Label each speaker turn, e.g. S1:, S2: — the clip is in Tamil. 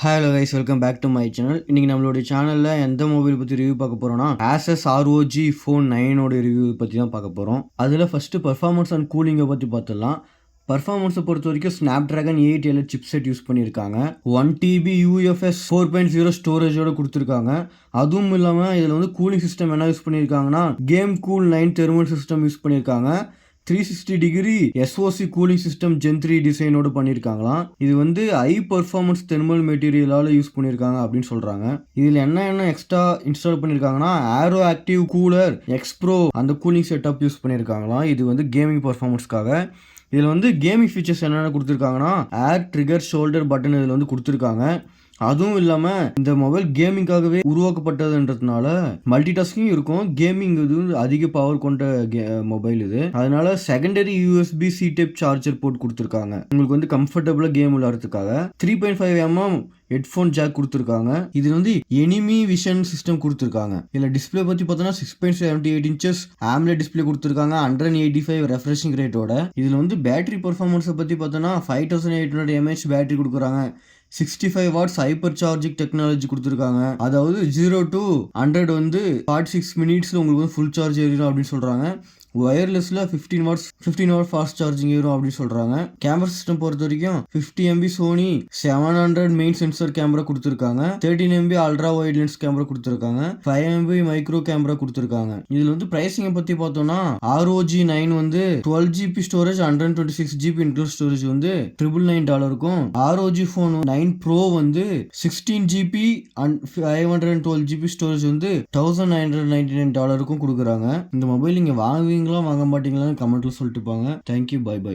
S1: Hello guys welcome back to my channel இன்றைக்கி நம்மளுடைய சேனலில் எந்த மொபைல் பற்றி ரிவ்யூ பார்க்க போகிறோம்னா ஆசஸ் ஆர்ஓஜி ஃபோன் நைனோட ரிவ்யூ பற்றி தான் பார்க்க போகிறோம் அதில் ஃபஸ்ட்டு பர்ஃபார்மன்ஸ் அண்ட் கூலிங்கை பற்றி பார்த்துடலாம் பர்ஃபார்மன்ஸை பொறுத்த வரைக்கும் Snapdragon eight elite chipset use பண்ணியிருக்காங்க one TB UFS four point zero ஸ்டோரேஜோட கொடுத்துருக்காங்க. அதுவும் இல்லாமல் இதில் வந்து கூலிங் சிஸ்டம் என்ன யூஸ் பண்ணியிருக்காங்கன்னா game cool nine thermal system use பண்ணியிருக்காங்க. Three sixty degree SOC cooling system gen three டிசைனோட பண்ணியிருக்காங்களாம் இது வந்து ஹை பர்ஃபார்மன்ஸ் தெர்மல் மெட்டீரியலால் யூஸ் பண்ணியிருக்காங்க அப்படின்னு சொல்கிறாங்க இதில் என்ன என்ன எக்ஸ்ட்ரா இன்ஸ்டால் பண்ணியிருக்காங்கன்னா ஆரோ ஆக்டிவ் கூலர் எக்ஸ்ப்ரோ அந்த கூலிங் செட்டப் யூஸ் பண்ணியிருக்காங்களாம். இது வந்து கேமிங் பர்ஃபார்மன்ஸ்க்காக இதில் வந்து கேமிங் ஃபீச்சர்ஸ் என்னென்ன கொடுத்துருக்காங்கன்னா ஏர் ட்ரிகர் ஷோல்டர் பட்டன் இதில் வந்து கொடுத்துருக்காங்க. அதுவும் இல்லாமல் இந்த மொபைல் கேமிங்காகவே உருவாக்கப்பட்டதுன்றதுனால மல்டி டாஸ்கிங் இருக்கும். கேமிங் இது அதிக பவர் கொண்ட மொபைல் இது. அதனால secondary USB C type charger போட்டு கொடுத்துருக்காங்க. உங்களுக்கு வந்து கம்ஃபர்டபுளாக கேம் விளையாடுறதுக்காக. Three point five mm headphone jack கொடுத்துருக்காங்க. இது வந்து எனிமி விஷன் சிஸ்டம் கொடுத்துருக்காங்க. இதில் டிஸ்பிளே பற்றி பார்த்தோன்னா six point seventy eight inches AMOLED display கொடுத்துருக்காங்க. ஹண்ட்ரட் எயிட்டி ஃபைவ் ரெஃப்ரெஷிங் ரேட்டோட இதில் வந்து பேட்டரி பர்ஃபார்மன்ஸை பற்றி பார்த்தோன்னா five thousand eight hundred mAh battery கொடுக்குறாங்க. Sixty five watts hyper charging technology கொடுத்துருக்காங்க. அதாவது ஜீரோ டு ஹண்ட்ரட் வந்து ஃபார்ட்டி சிக்ஸ் மினிட்ஸில் உங்களுக்கு வந்து ஃபுல் சார்ஜ் ஏறிடும் அப்படின்னு சொல்கிறாங்க ஒயர்லெஸில் fifteen watts fifteen hour fast charging ஏறும் அப்படின்னு சொல்கிறாங்க கேமரா சிஸ்டம் பொறுத்த வரைக்கும் fifty MP Sony seven hundred main sensor camera கொடுத்துருக்காங்க. Thirteen MP ultra wide lens camera கொடுத்துருக்காங்க. ஃபைவ் எம்பி மைக்ரோ கேமரா கொடுத்துருக்காங்க. இதில் வந்து ப்ரைஸிங்கை பற்றி பார்த்தோம்னா ஆர்ஓஜி நைன் வந்து twelve GB storage hundred twenty six GB include storage வந்து ட்ரிபிள் நைன் டாலருக்கும் ஆர்ஓஜி ஃபோன் நைன் ப்ரோ வந்து sixteen GB and five hundred and twelve GB storage வந்து thousand nine hundred ninety nine டாலருக்கும் கொடுக்குறாங்க. இந்த மொபைல் நீங்கள் வாங்குவீங்களா வாங்க மாட்டீங்களான்னு கமெண்ட்ல சொல்லிட்டு போங்க. Thank you bye by